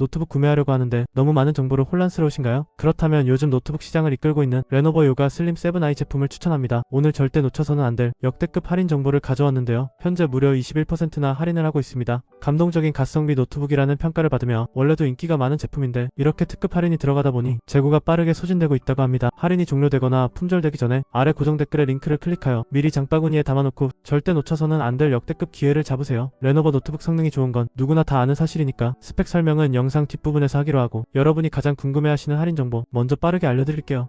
노트북 구매하려고 하는데 너무 많은 정보로 혼란스러우신가요? 그렇다면 요즘 노트북 시장을 이끌고 있는 레노버 요가 슬림 7i 제품을 추천합니다. 오늘 절대 놓쳐서는 안 될 역대급 할인 정보를 가져왔는데요. 현재 무려 21%나 할인을 하고 있습니다. 감동적인 가성비 노트북이라는 평가를 받으며 원래도 인기가 많은 제품인데 이렇게 특급 할인이 들어가다 보니 재고가 빠르게 소진되고 있다고 합니다. 할인이 종료되거나 품절되기 전에 아래 고정 댓글에 링크를 클릭하여 미리 장바구니에 담아놓고 절대 놓쳐서는 안 될 역대급 기회를 잡으세요. 레노버 노트북 성능이 좋은 건 누구나 다 아는 사실이니까 스펙 설명은 영상 뒷부분에서 하기로 하고 여러분이 가장 궁금해하시는 할인 정보 먼저 빠르게 알려드릴게요.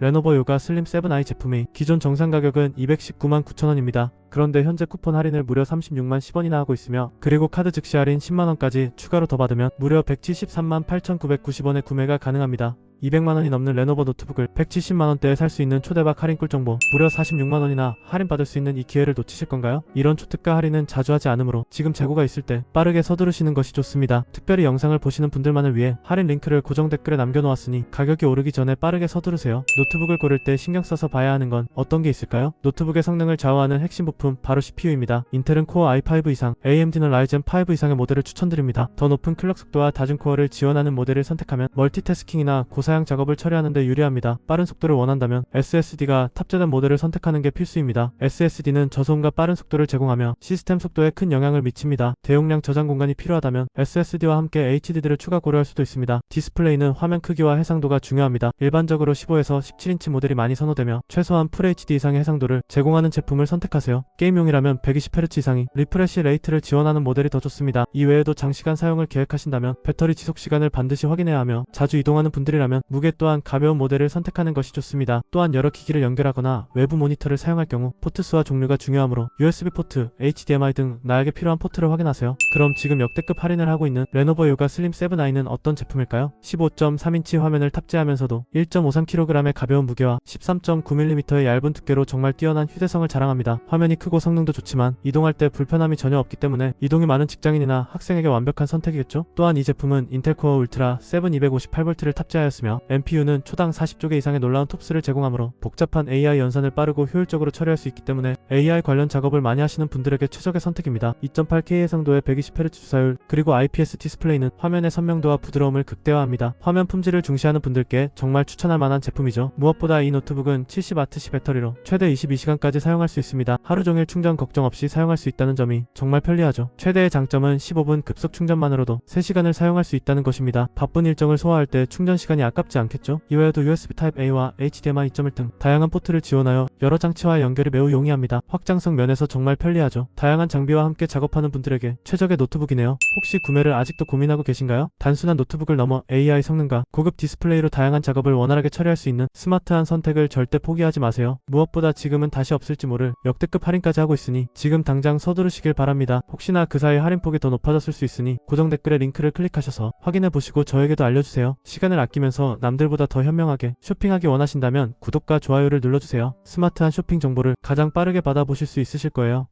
레노버 요가 슬림 7i 제품의 기존 정상 가격은 219만 9천원입니다. 그런데 현재 쿠폰 할인을 무려 36만 10원이나 하고 있으며 그리고 카드 즉시 할인 10만원까지 추가로 더 받으면 무려 173만 8,990원에 구매가 가능합니다. 200만원이 넘는 레노버 노트북을 170만원대에 살 수 있는 초대박 할인 꿀 정보 무려 46만원이나 할인받을 수 있는 이 기회를 놓치실 건가요? 이런 초특가 할인은 자주 하지 않으므로 지금 재고가 있을 때 빠르게 서두르시는 것이 좋습니다. 특별히 영상을 보시는 분들만을 위해 할인 링크를 고정 댓글에 남겨놓았으니 가격이 오르기 전에 빠르게 서두르세요. 노트북을 고를 때 신경 써서 봐야 하는 건 어떤 게 있을까요? 노트북의 성능을 좌우하는 핵심 부품 바로 CPU입니다. 인텔은 코어 i5 이상, AMD는 라이젠 5 이상의 모델을 추천드립니다. 더 높은 클럭 속도와 다중 코어를 지원하는 모델을 선택하면 멀티태스킹이나 고사 양 작업을 처리하는 데 유리합니다. 빠른 속도를 원한다면 SSD가 탑재된 모델을 선택하는 게 필수입니다. SSD는 저소음과 빠른 속도를 제공하며 시스템 속도에 큰 영향을 미칩니다. 대용량 저장 공간이 필요하다면 SSD와 함께 HDD를 추가 고려할 수도 있습니다. 디스플레이는 화면 크기와 해상도가 중요합니다. 일반적으로 15에서 17인치 모델이 많이 선호되며 최소한 FHD 이상의 해상도를 제공하는 제품을 선택하세요. 게임용이라면 120Hz 이상이 리프레시 레이트를 지원하는 모델이 더 좋습니다. 이외에도 장시간 사용을 계획하신다면 배터리 지속 시간을 반드시 확인해야 하며 자주 이동하는 분들이라면 무게 또한 가벼운 모델을 선택하는 것이 좋습니다. 또한 여러 기기를 연결하거나 외부 모니터를 사용할 경우 포트 수와 종류가 중요하므로 USB 포트, HDMI 등 나에게 필요한 포트를 확인하세요. 그럼 지금 역대급 할인을 하고 있는 레노버 요가 슬림 7i는 어떤 제품일까요? 15.3인치 화면을 탑재하면서도 1.53kg의 가벼운 무게와 13.9mm의 얇은 두께로 정말 뛰어난 휴대성을 자랑합니다. 화면이 크고 성능도 좋지만 이동할 때 불편함이 전혀 없기 때문에 이동이 많은 직장인이나 학생에게 완벽한 선택이겠죠? 또한 이 제품은 인텔 코어 울트라 7 258V를 탑재하였으며 MPU는 초당 40조 개 이상의 놀라운 톱스를 제공하므로 복잡한 AI 연산을 빠르고 효율적으로 처리할 수 있기 때문에 AI 관련 작업을 많이 하시는 분들에게 최적의 선택입니다. 2.8K 해상도의 120Hz 주사율 그리고 IPS 디스플레이는 화면의 선명도와 부드러움을 극대화합니다. 화면 품질을 중시하는 분들께 정말 추천할 만한 제품이죠. 무엇보다 이 노트북은 70W시 배터리로 최대 22시간까지 사용할 수 있습니다. 하루 종일 충전 걱정 없이 사용할 수 있다는 점이 정말 편리하죠. 최대의 장점은 15분 급속 충전만으로도 3시간을 사용할 수 있다는 것입니다. 바쁜 일정을 소화할 때 충전 시간이 아 깝지 않겠죠? 이외에도 USB Type-A와 HDMI 2.1 등 다양한 포트를 지원하여 여러 장치와 연결이 매우 용이합니다. 확장성 면에서 정말 편리하죠. 다양한 장비와 함께 작업하는 분들에게 최적의 노트북이네요. 혹시 구매를 아직도 고민하고 계신가요? 단순한 노트북을 넘어 AI 성능과 고급 디스플레이로 다양한 작업을 원활하게 처리할 수 있는 스마트한 선택을 절대 포기하지 마세요. 무엇보다 지금은 다시 없을지 모를 역대급 할인까지 하고 있으니 지금 당장 서두르시길 바랍니다. 혹시나 그 사이 할인폭이 더 높아졌을 수 있으니 고정 댓글에 링크를 클릭하셔서 확인해 보시고 저에게도 알려주세요. 시간을 아끼면서 남들보다 더 현명하게 쇼핑하기 원하신다면 구독과 좋아요를 눌러주세요. 스마트한 쇼핑 정보를 가장 빠르게 받아보실 수 있으실 거예요.